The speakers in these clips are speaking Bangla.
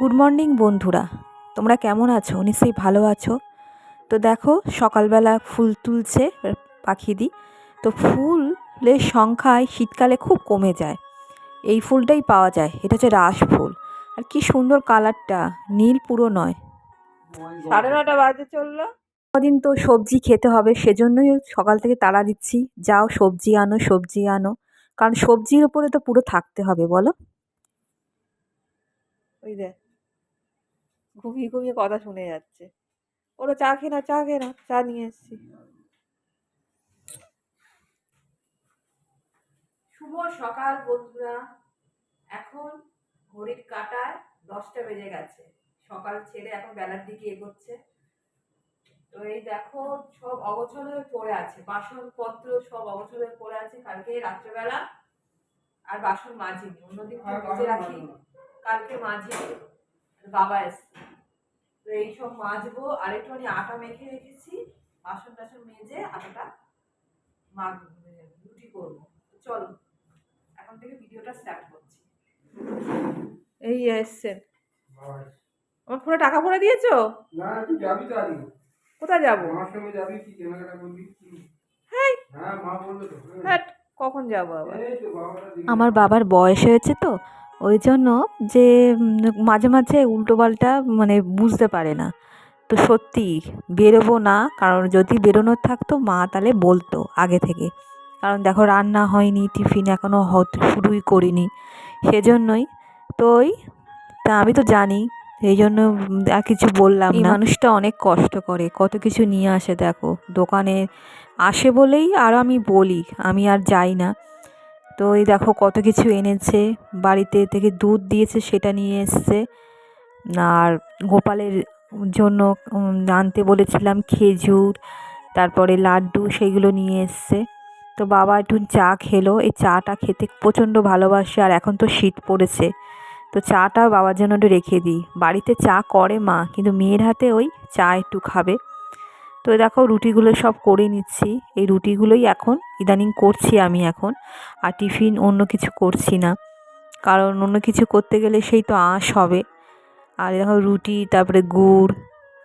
গুড মর্নিং বন্ধুরা। তোমরা কেমন আছো? নিশ্চয়ই ভালো আছো। তো দেখো সকালবেলা ফুল তুলছে পাখি পাখিদি। তো ফুলের সংখ্যায় শীতকালে খুব কমে যায়। এই ফুলটাই পাওয়া যায়। এটা হচ্ছে রাস ফুল। আর কি সুন্দর কালারটা। নীল পুরো নয়। সাড়ে নটা বাজে চলল। কদিন তো সবজি খেতে হবে সেজন্যই সকাল থেকে তাড়া দিচ্ছি। যাও সবজি আনো সবজি আনো। কারণ সবজির ওপরে তো পুরো থাকতে হবে বলো? ওই দেখ। ঘুমিয়ে ঘুমিয়ে কথা শুনে যাচ্ছে। ওরা চা খেয়ে না চা খেয়ে না চা নিয়ে এসছি। শুভ সকাল বন্ধুরা। এখন ঘড়ির কাটায় দশটা বেজে গেছে। সকাল ছেড়ে এখন বেলার দিকে এগোচ্ছে। তো এই দেখো সব অগোছল হয়ে পড়ে আছে। বাসনপত্র সব অগোছল হয়ে পড়ে আছে। কালকে রাত্রেবেলা আর বাসন মাজিনি। অন্যদিন মেজে রাখি। কালকে মাজিনি। বাবা এসছে। তো এইসব মাজবো আর একটুখানি আটা মেখে রেখেছি বাসন টাসন মেজে আটাটা মাখ রুটি করব। তো চলো এখন থেকে ভিডিওটা স্টার্ট করছি। এই এসছেন আমার ফোনে টাকা ভরে দিয়েছ? না তুই যাবি তো আজকে কোথায় যাব? মার সঙ্গে যাবি কি কেনাকাটা করবি হ্যাঁ হ্যাঁ মা বলল তো। কখন যাব আবার। আমার বাবার বয়স হয়েছে তো ওই জন্য যে মাঝে মাঝে উল্টোপাল্টা মানে বুঝতে পারে না। তো সত্যি বেরোবো না কারণ যদি বেরোনোর থাকতো মা তাহলে বলতো আগে থেকে। কারণ দেখো রান্না হয়নি টিফিন এখনও হতে শুরুই করিনি। সেজন্যই তো ওই তা আমি তো জানি এই জন্য আর কিছু বললাম না। মানুষটা অনেক কষ্ট করে কত কিছু নিয়ে আসে দেখো। দোকানে আসে বলেই আর আমি বলি আমি আর যাই না। তো এই দেখো কত কিছু এনেছে। বাড়িতে থেকে দুধ দিয়েছে, সেটা নিয়ে এসছে। আর গোপালের জন্য আনতে বলেছিলাম খেজুর, তারপরে লাড্ডু, সেগুলো নিয়ে এসছে। তো বাবা একটু চা খেলো। এই চাটা খেতে প্রচণ্ড ভালোবাসে, আর এখন তো শীত পড়েছে। তো চাটা বাবার জন্য একটু রেখে দিই। বাড়িতে চা করে মা, কিন্তু মেয়ের হাতে ওই চা একটু খাবে। তো দেখো রুটিগুলো সব করে নিচ্ছি। এই রুটিগুলোই এখন ইদানিং করছি আমি এখন আর টিফিন অন্য কিছু করছি না। কারণ অন্য কিছু করতে গেলে সেই তো আঁশ হবে। আর দেখো রুটি তারপরে গুড়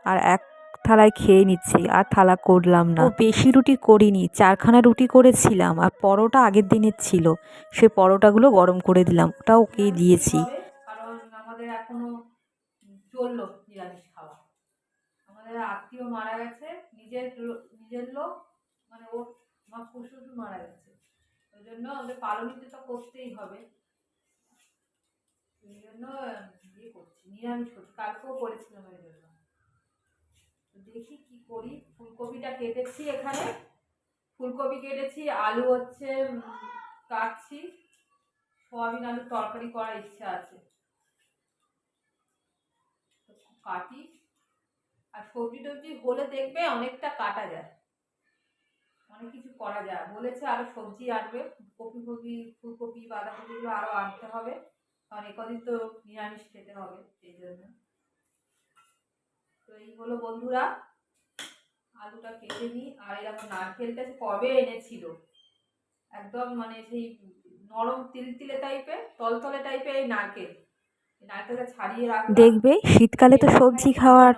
আর এক থালায় খেয়ে নিচ্ছি আর থালা করলাম না। বেশি রুটি করিনি চারখানা রুটি করেছিলাম আর পরোটা আগের দিনের ছিল। সে পরোটাগুলো গরম করে দিলাম ওটা ওকেই দিয়েছি। কারণ আমাদের এখনও চলল নিরামিষ খাওয়া। আমাদের আত্মীয় মারা গেছে নিজের নিজের লোক মানে ওর আমার শ্বশুর মারা গেছে। ওই জন্য আমাদের পালনিতে তো করতেই হবে। এই জন্য ইয়ে করছি, নিরামিষ করছি। কালকেও করেছিলাম ওই জন্য। দেখি কি করি। ফুলকপিটা কেটেছি এখানে। ফুলকপি কেটেছি, আলু হচ্ছে কাটছি। সোয়াবিন আলুর তরকারি করার ইচ্ছা আছে। কাটি। আর সবজি টবজি হলে দেখবে অনেকটা কাটা যায়। অনেক কিছু করা যায়। বলেছে আরও সবজি আনবে। কপি ফপি, ফুলকপি বাঁধাকপিগুলো আরও আনতে হবে। কারণ একদিন তো নিরামিষ খেতে হবে সেই জন্য। তো এই হলো বন্ধুরা, আলুটা কেটে নিই। আর এরকম নারকেলটা কবে এনেছিল? একদম মানে সেই নরম তিলতিলে টাইপের তলতলে টাইপের এই নারকেল। দেখবে শীতকালে তো সবজি খাওয়ার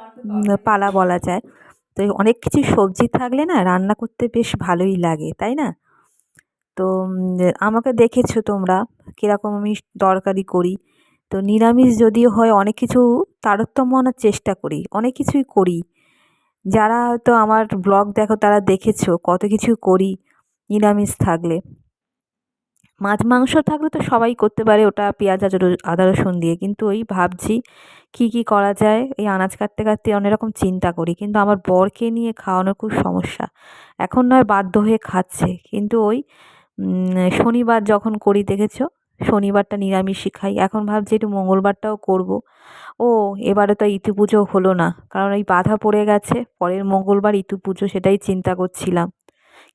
পালা বলা যায়। তো অনেক কিছু সবজি থাকলে না রান্না করতে বেশ ভালোই লাগে, তাই না? তো আমাকে দেখেছ তোমরা কীরকম আমি তরকারি করি। তো নিরামিষ যদিও হয়, অনেক কিছু তারতম্য আনার চেষ্টা করি, অনেক কিছুই করি। যারা হয়তো আমার ব্লগ দেখো তারা দেখেছ কত কিছু করি নিরামিষ থাকলে। মাছ, মাংস থাকলে তো সবাই করতে পারে ওটা পেঁয়াজ আদা রসুন- আদা রসুন দিয়ে। কিন্তু ওই ভাবছি কী কী করা যায়? এই আনাজ কাটতে কাটতে অনেক রকম চিন্তা করি। কিন্তু আমার বরকে নিয়ে খাওয়ানোর খুব সমস্যা। এখন নয়, বাধ্য হয়ে খাচ্ছে। কিন্তু ওই শনিবার যখন করি, দেখেছ? শনিবারটা নিরামিষই খাই। এখন ভাবছি একটু মঙ্গলবারটাও করব। ও, এবারে তো ইতু পুজো হলো না। কারণ এই বাধা পড়ে গেছে। পরের মঙ্গলবার ইতু পুজো সেটাই চিন্তা করছিলাম।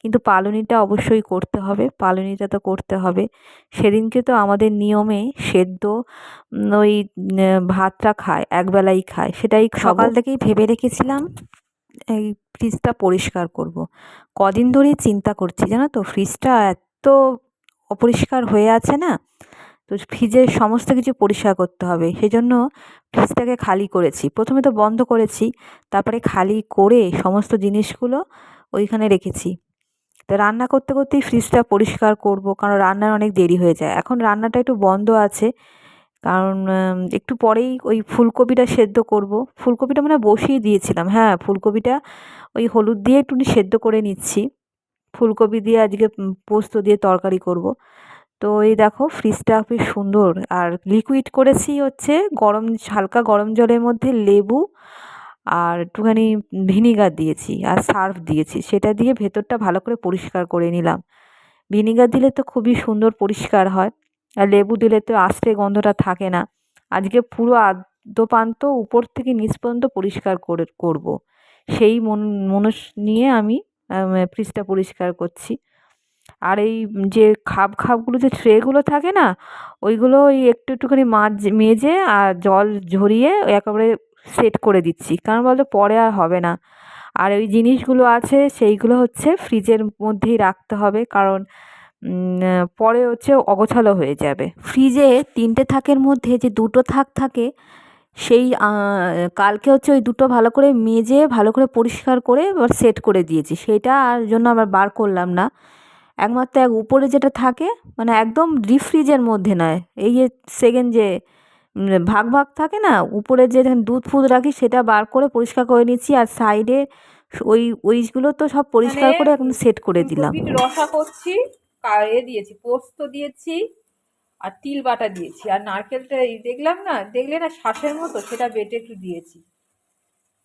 কিন্তু পালনিটা অবশ্যই করতে হবে। পালনিটা তো করতে হবে। সেদিনকে তো আমাদের নিয়মে সেদ্ধ ওই ভাতটা খায়, একবেলাই খায়। সেটাই সকাল থেকেই ভেবে রেখেছিলাম, এই ফ্রিজটা পরিষ্কার করব। কদিন ধরেই চিন্তা করছি, জানো তো, ফ্রিজটা এত অপরিষ্কার হয়ে আছে না, তো ফ্রিজের সমস্ত কিছু পরিষ্কার করতে হবে। সেজন্য ফ্রিজটাকে খালি করেছি। প্রথমে তো বন্ধ করেছি, তারপরে খালি করে সমস্ত জিনিসগুলো ওইখানে রেখেছি। তো রান্না করতে করতেই ফ্রিজটা পরিষ্কার করব, কারণ রান্নার অনেক দেরি হয়ে যায়। এখন রান্নাটা একটু বন্ধ আছে, কারণ একটু পরেই ওই ফুলকপিটা সেদ্ধ করব। ফুলকপিটা মানে বসিয়ে দিয়েছিলাম হ্যাঁ ফুলকপিটা ওই হলুদ দিয়ে একটু সেদ্ধ করে নিচ্ছি। ফুলকপি দিয়ে আজকে পোস্ত দিয়ে তরকারি করব। তো এই দেখো ফ্রিজটা বেশ সুন্দর। আর লিকুইড করেছি হচ্ছে গরম, হালকা গরম জলের মধ্যে লেবু আর একটুখানি ভিনিগার দিয়েছি আর সার্ফ দিয়েছি। সেটা দিয়ে ভেতরটা ভালো করে পরিষ্কার করে নিলাম। ভিনিগার দিলে তো খুবই সুন্দর পরিষ্কার হয় আর লেবু দিলে তো আস্তে গন্ধটা থাকে না। আজকে পুরো আদ্যপান্ত উপর থেকে নিচ পর্যন্ত পরিষ্কার করে করব। সেই মন, মনস নিয়ে আমি ফ্রিজটা পরিষ্কার করছি। আর এই যে খাপ, খাপগুলো যে ট্রেগুলো থাকে না, ওইগুলো ওই একটু, একটুখানি মাছ মেজে আর জল ঝরিয়ে একেবারে সেট করে দিচ্ছি। কারণ বলতো পরে আর হবে না। আর ওই জিনিসগুলো আছে, সেইগুলো হচ্ছে ফ্রিজের মধ্যেই রাখতে হবে। কারণ পরে হচ্ছে অগোছালো হয়ে যাবে। ফ্রিজে তিনটে থাকের মধ্যে যে দুটো থাক থাকে, সেই কালকে হচ্ছে ওই দুটো ভালো করে মেজে, ভালো করে পরিষ্কার করে এবার সেট করে দিয়েছি। সেটা আর জন্য আবার বার করলাম না। একমাত্র এক উপরে যেটা থাকে মানে একদম ডিপ ফ্রিজের মধ্যে নয়। এই যে সেকেন্ড যে ভাগ ভাগ থাকে না? উপরে যে দুধ ফুদ রাখি সেটা বার করে পরিষ্কার করে নিচ্ছি আর সাইডে ওই ওইগুলো তো সব পরিষ্কার মানে করে এখন সেট করে দিলাম। রসা করছি এ দিয়েছি পোস্ত দিয়েছি আর তিল বাটা দিয়েছি। আর নারকেলটা এই দেখলাম না? দেখলে না শ্বাসের মতো সেটা বেটে একটু দিয়েছি।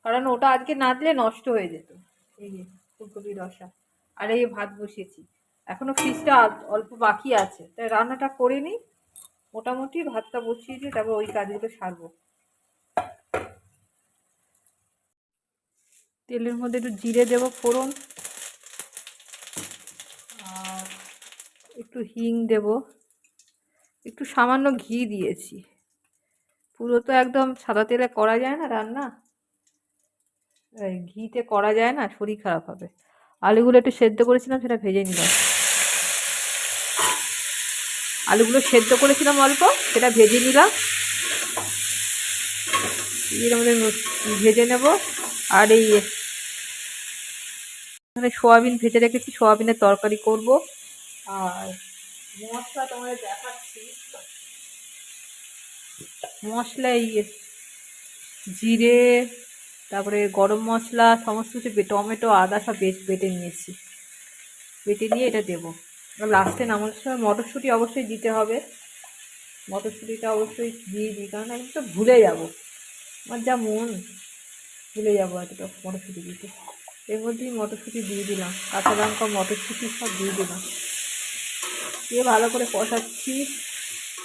কারণ ওটা আজকে না দিলে নষ্ট হয়ে যেত। এই যে ফুলকপির রসা। আর এই ভাত বসিয়েছি। এখনও ফ্রিজটা অল্প বাকি আছে। তাই রান্নাটা করে নিই। মোটামুটি ভাতটা বসিয়ে দিয়ে তারপর ওই কাজগুলো সারবো। তেলের মধ্যে একটু জিরে দেবো ফোড়ন। আর একটু হিং দেব। একটু সামান্য ঘি দিয়েছি। পুরো তো একদম সাদা তেলে করা যায় না রান্না। ঘিতে করা যায় না, শরীর খারাপ হবে। আলুগুলো একটু সেদ্ধ করেছিলাম, সেটা ভেজে নিলাম। আলুগুলো সেদ্ধ করেছিলাম অল্প, সেটা ভেজে নিলাম। মধ্যে ভেজে নেব। আর এই এখানে সোয়াবিন ভেজে রেখেছি, সোয়াবিনের তরকারি করব। আর মশলা তোমাদের দেখাচ্ছি। মশলা এই জিরে, তারপরে গরম মশলা, সমস্ত কিছু, টমেটো, আদা সব বেট নিয়েছি। বেটে নিয়ে এটা দেবো। লাস্টে নামানোর সময় মটরশুঁটি অবশ্যই দিতে হবে। মটরশুঁটিটা অবশ্যই দিয়ে দিই, কারণ আমি তো ভুলে যাব। আমার যা মন, ভুলে যাব এতটা মটরশুঁটি দিতে। এর মধ্যেই মটরশুঁটি দিয়ে দিলাম, কাঁচা লঙ্কা, মটরশুঁটি সব দিয়ে দিলাম। দিয়ে ভালো করে কষাচ্ছি।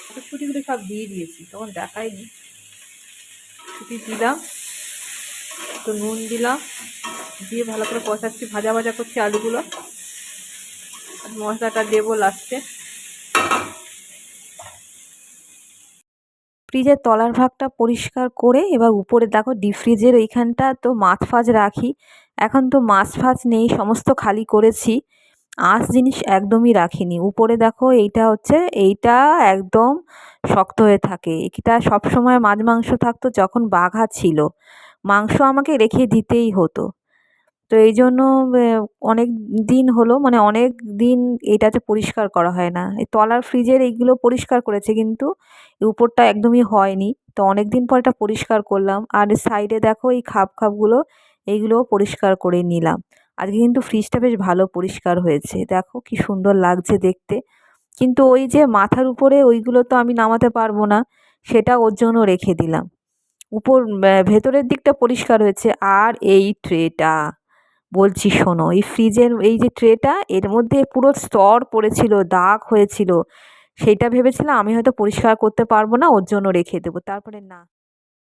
মটরশুঁটিগুলো সব দিয়ে দিয়েছি, তখন দেখাইনি। ছুটি দিলাম, একটু নুন দিলাম, দিয়ে ভালো করে কষাচ্ছি, ভাজা ভাজা করছি আলুগুলো। মশলাটা দেবো লাস্টে ফ্রিজের তলার ভাগটা পরিষ্কার করে, এবার উপরে দেখো ডিপ ফ্রিজের ওইখানটা তো মাছ ফাছ রাখি। এখন তো মাছ ফাছ নেই, সমস্ত খালি করেছি। আঁশ জিনিস একদমই রাখিনি। উপরে দেখো এইটা হচ্ছে, এইটা একদম শক্ত হয়ে থাকে। এটা সবসময় মাছ মাংস থাকতো যখন বাঘা ছিল। মাংস আমাকে রেখে দিতেই হতো। তো এই জন্য অনেক দিন হলো মানে অনেক দিন এটাতে পরিষ্কার করা হয় না। এই তলার ফ্রিজের এইগুলো পরিষ্কার করেছে কিন্তু উপরটা একদমই হয়নি। তো অনেক দিন পর এটা পরিষ্কার করলাম। আর সাইডে দেখো এই খাপ খাপগুলো, এইগুলোও পরিষ্কার করে নিলাম। আজকে কিন্তু ফ্রিজটা বেশ ভালো পরিষ্কার হয়েছে। দেখো কি সুন্দর লাগছে দেখতে। কিন্তু ওই যে মাথার উপরে ওইগুলো তো আমি নামাতে পারব না, সেটা ওর জন্য রেখে দিলাম। উপর ভেতরের দিকটা পরিষ্কার হয়েছে। আর এই ট্রেটা বলছি শোনো, এই ফ্রিজের, এই যে ট্রেটা, এর মধ্যে পুরো স্তর পড়েছিল, দাগ হয়েছিল। সেইটা ভেবেছিলাম আমি হয়তো পরিষ্কার করতে পারব না, ওর জন্য রেখে দেবো। তারপরে না।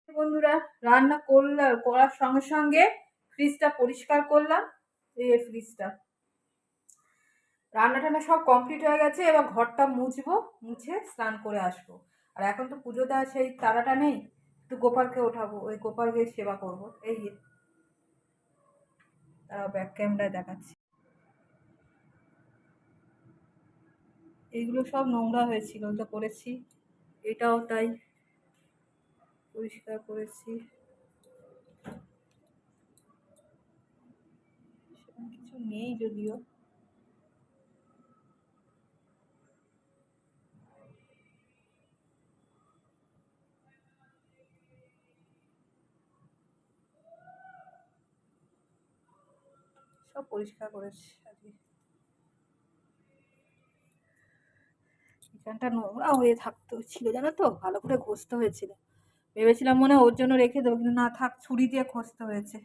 বন্ধুরা, রান্না করলাম করার সঙ্গে সঙ্গে ফ্রিজটা পরিষ্কার করলাম, এই ফ্রিজটা। রান্না টান্না সব কমপ্লিট হয়ে গেছে, এবার ঘরটা মুছবো, মুছে স্নান করে আসব। আর এখন তো পুজো দেওয়ার সেই তারাটা নেই, একটু গোপালকে ওঠাবো, ওই গোপালকে সেবা করব, এই তারা ব্যাক ক্যামেরায় দেখাচ্ছি। এগুলো সব নোংরা হয়েছিল তো করেছি। এটাও তাই পরিষ্কার করেছি। কিছু নেই যদিও। সব পরিষ্কার করেছি আজকে নোংরা হয়ে থাকতো, ছিল জানো তো? ভালো করে ঘষতে হয়েছিল। ভেবেছিলাম মনে ওর জন্য রেখে দেবো, কিন্তু না থাক, ছুরি দিয়ে ঘষতে হয়েছে।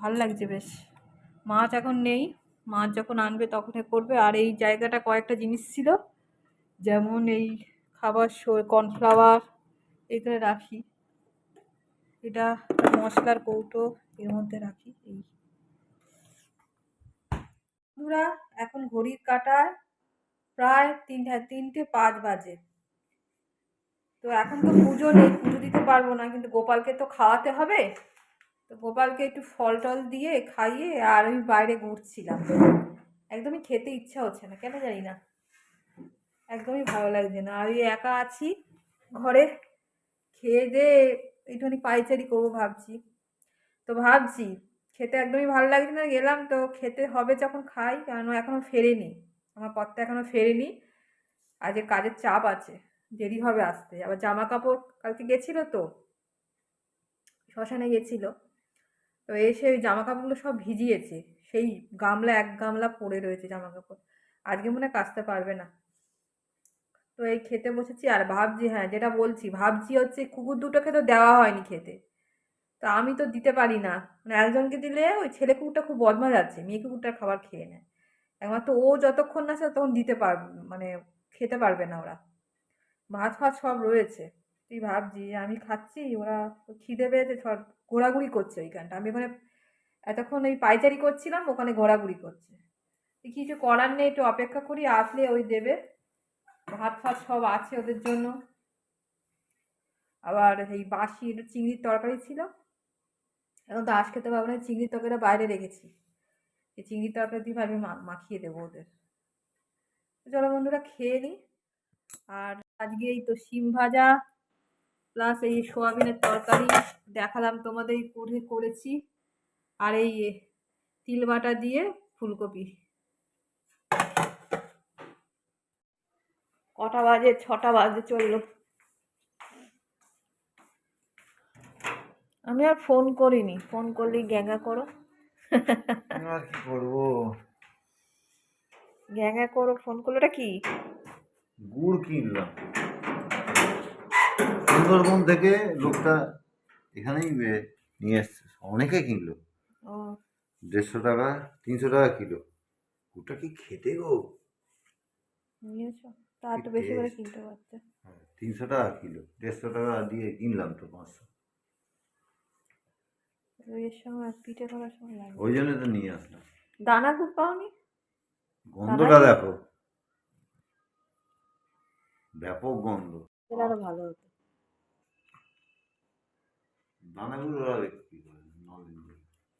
ভালো লাগছে বেশ। মাছ এখন নেই। মাছ যখন আনবে তখনই করবে। আর এই জায়গাটা কয়েকটা জিনিস ছিল। যেমন এই খাবার কর্নফ্লাওয়ার, এগুলো রাখি। এটা মশলার কৌটো এর মধ্যে রাখি, এই। বন্ধুরা, এখন ঘড়ির কাঁটায় প্রায় তিনটে তিনটে পাঁচ বাজে। তো এখন তো পুজো নেই, পুজো দিতে পারব না, কিন্তু গোপালকে তো খাওয়াতে হবে। তো গোপালকে একটু ফল টল দিয়ে খাইয়ে আর আমি বাইরে ঘুরছিলাম। একদমই খেতে ইচ্ছা হচ্ছে না, কেন জানি না। একদমই ভালো লাগছে না। আর একা আছি ঘরে, খেয়ে দিয়ে একটুখানি পাইচারি করব ভাবছি। তো ভাবছি খেতে একদমই ভালো লাগছে না, গেলাম তো খেতে হবে যখন খাই কেন এখনও ফেরেনি, আমার পথটা এখনও ফেরেনি আজকে কাজের চাপ আছে, দেরি হবে আসতে, আবার জামা কাপড় কালকে গেছিল তো, শ্মশানে গেছিল, তো এসে ওই জামা কাপড়গুলো সব ভিজিয়েছে, সেই গামলা এক গামলা পড়ে রয়েছে জামা কাপড় আজকে মনে কাচতে পারবে না, তো এই খেতে বসেছি আর ভাবছি হ্যাঁ যেটা বলছি, ভাবছি হচ্ছে কুকুর দুটোকে তো দেওয়া হয়নি খেতে তো আমি তো দিতে পারি না। মানে একজনকে দিলে ওই ছেলে কুকুরটা খুব বদমাশ আছে মেয়ে কুকুরটার খাবার খেয়ে নেয়। একমাত্র ও যতক্ষণ না আসে তখন দিতে পারবে মানে খেতে পারবে না ওরা। ভাত ফাত সব রয়েছে। তুই ভাবছি আমি খাচ্ছি, ওরা খিদে পেয়েছে, সব ঘোরাঘুরি করছে ওইখানটা আমি ওখানে এতক্ষণ ওই পাইচারি করছিলাম, ওখানে ঘোরাঘুরি করছে। কিছু করার নেই, একটু অপেক্ষা করি, আসলে ওই দেবে। ভাত ফাত সব আছে ওদের জন্য। আবার এই বাসির চিংড়ির তরকারি ছিল। এখন তো খেতে পারব না চিংড়ির তরকারিটা বাইরে রেখেছি। এই চিংড়ির তরকারি দিয়ে মা- মাখিয়ে দেবো ওদের। চলো বন্ধুরা, খেয়ে নিই আর আজকে এই তো শিম ভাজা প্লাস এই সোয়াবিনের তরকারি দেখালাম তোমাদের করে করেছি। আর এই তিল বাটা দিয়ে ফুলকপি। কটা বাজে? ছটা বাজে চলল। আমি আর ফোন করিনি। ফোন করলেই গ্যাঙ্গা করো। আমি আর কি করব? গ্যাঙ্গা করো ফোন করল ওটা কি? গুড় কিনলাম। সুন্দরবন থেকে লোকটা এখানেই নিয়ে এসছে। অনেকে কিনলো। ও। দেড়শো টাকা তিনশো টাকা কিলো। গুড়টা কি খেতে গো? নিয়েছো? তা একটু বেশি করে। কিনতে পারতে। হ্যাঁ, তিনশো টাকা কিলো। দেড়শো টাকা দিয়ে কিনলাম তো পাঁচশো। এর আর পিঠে করার সময় লাগবে। ওই জন্য তো নিয়ে আসলাম। দানা গুড় পাওনি? গন্ধটা দেখো ব্যাপক। গন্ধ। আরও ভালো হতো। দানাগুলো ওরা কি।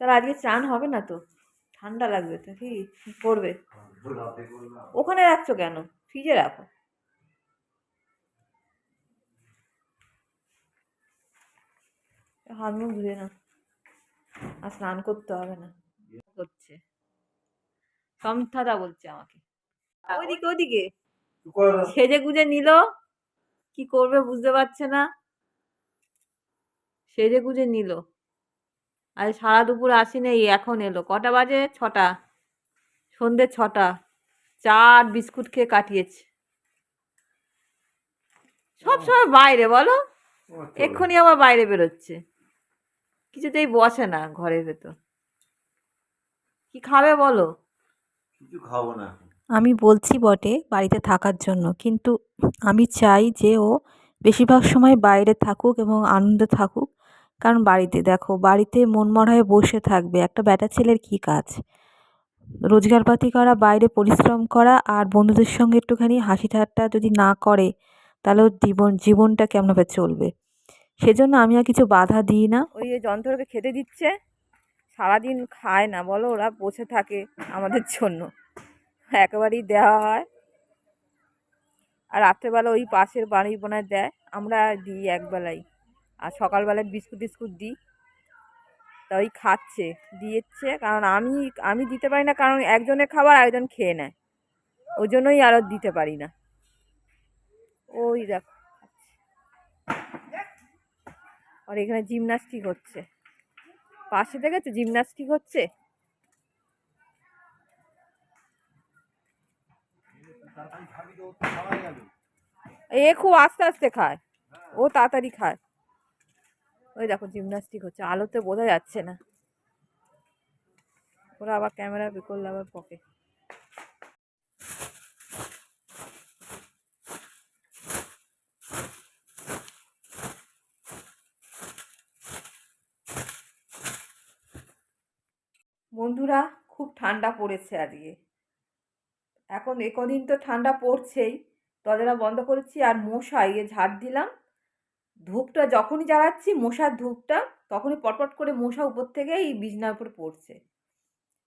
তাহলে আজকে চান হবে না তো? ঠান্ডা লাগবে তো কি? কি করবে ওখানে রাখছো কেন? ফ্রিজে রাখো। হাত মুখ ধুয়ে না আর স্নান করতে হবে না। করছে সমথাদা বলছে আমাকে। ওইদিকে ওইদিকে সেজে গুজে নিল। কি করবে বুঝতে পারছে না। সেজে গুজে নিল। আজ সারা দুপুর আসিনি এই এখন এলো। কটা বাজে? ছটা। সন্ধে ছটা। চা আর বিস্কুট খেয়ে কাটিয়েছে। সব সময় বাইরে বলো। এক্ষুনি আবার বাইরে বেরোচ্ছে। কিছুতেই বসে না ঘরের ভেতর। কি খাবে বলো? কিছু খাব না। আমি বলছি বটে বাড়িতে থাকার জন্য কিন্তু আমি চাই যে ও বেশিরভাগ সময় বাইরে থাকুক এবং আনন্দে থাকুক। কারণ বাড়িতে দেখো বাড়িতে মনমরা হয়ে বসে থাকবে একটা ব্যাটা ছেলের কী কাজ? রোজগারপাতি করা বাইরে পরিশ্রম করা আর বন্ধুদের সঙ্গে একটুখানি হাসি ঠাট্টা যদি না করে তাহলে ওর জীবন জীবনটা কেমনভাবে চলবে? সেজন্য আমি আর কিছু বাধা দিই না। ওই যন্ত্রকে খেতে দিচ্ছে, সারাদিন খায় না, বলো ওরা বসে থাকে আমাদের জন্য। একেবারেই দেওয়া হয়। আর রাত্রেবেলা ওই পাশের বাড়ি বোনায় দেয়, আমরা দিই একবেলাই। আর সকালবেলায় বিস্কুট টিস্কুট দিই। তা ওই খাচ্ছে, দিয়েছে, কারণ আমি আমি দিতে পারি না, কারণ একজনের খাবার আরেকজন খেয়ে নেয়। ওই জন্যই আরও দিতে পারি না। ওই দেখো আর এখানে জিমনাস্টিক হচ্ছে পাশে দেখেছ জিমনাস্টিক হচ্ছে এ খুব আস্তে আস্তে খায়। ও তাড়াতাড়ি খায়। ওই দেখো জিমনাস্টিক হচ্ছে আলোতে বোঝা যাচ্ছে না। ওরা আবার ক্যামেরা বের করলে আবার পকে বন্ধুরা খুব ঠান্ডা পড়েছে আজকে। এখন এ কদিন তো ঠান্ডা পড়ছেই দরজাটা বন্ধ করেছি আর মশা ইয়ে ঝাড় দিলাম। ধূপটা যখনই জ্বালাচ্ছি, মশার ধূপটা, তখনই পটপট করে মশা উপর থেকে এই বিছনার উপর পড়ছে।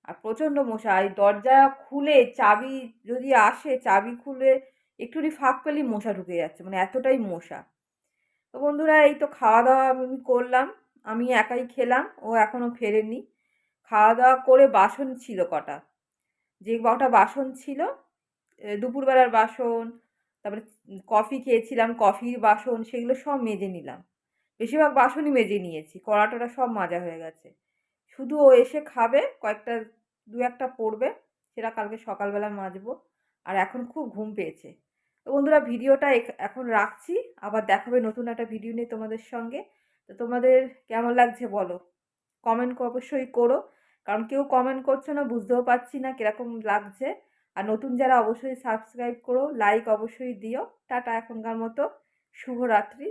আর প্রচণ্ড মশা, এই দরজা খুলে চাবি যদি আসে, চাবি খুলে একটুখানি ফাঁক পেলেই মশা ঢুকে যাচ্ছে মানে এতটাই মশা। তো বন্ধুরা, এই তো খাওয়া দাওয়া আমি করলাম, আমি একাই খেলাম, ও এখনও ফেরেনি। খাওয়া দাওয়া করে বাসন ছিল কটা। যে কটা বাসন ছিল দুপুরবেলার বাসন, তারপরে কফি খেয়েছিলাম, কফির বাসন, সেগুলো সব মেজে নিলাম। বেশিরভাগ বাসনই মেজে নিয়েছি কড়া টড়া সব মাজা হয়ে গেছে। শুধু ও এসে খাবে, কয়েকটা, দু একটা পড়বে, সেটা কালকে সকালবেলা মাজবো। আর এখন খুব ঘুম পেয়েছে। তো বন্ধুরা, ভিডিওটা এখন রাখছি। আবার দেখাবে নতুন একটা ভিডিও নিয়ে তোমাদের সঙ্গে। তো তোমাদের কেমন লাগছে বলো? কমেন্ট অবশ্যই করো। কারণ কেউ কমেন্ট করছ না, বুঝতেও পারছি না কীরকম লাগছে। আর নতুন যারা অবশ্যই সাবস্ক্রাইব করো লাইক অবশ্যই দিও। টাটা এখনকার মতো। শুভরাত্রি।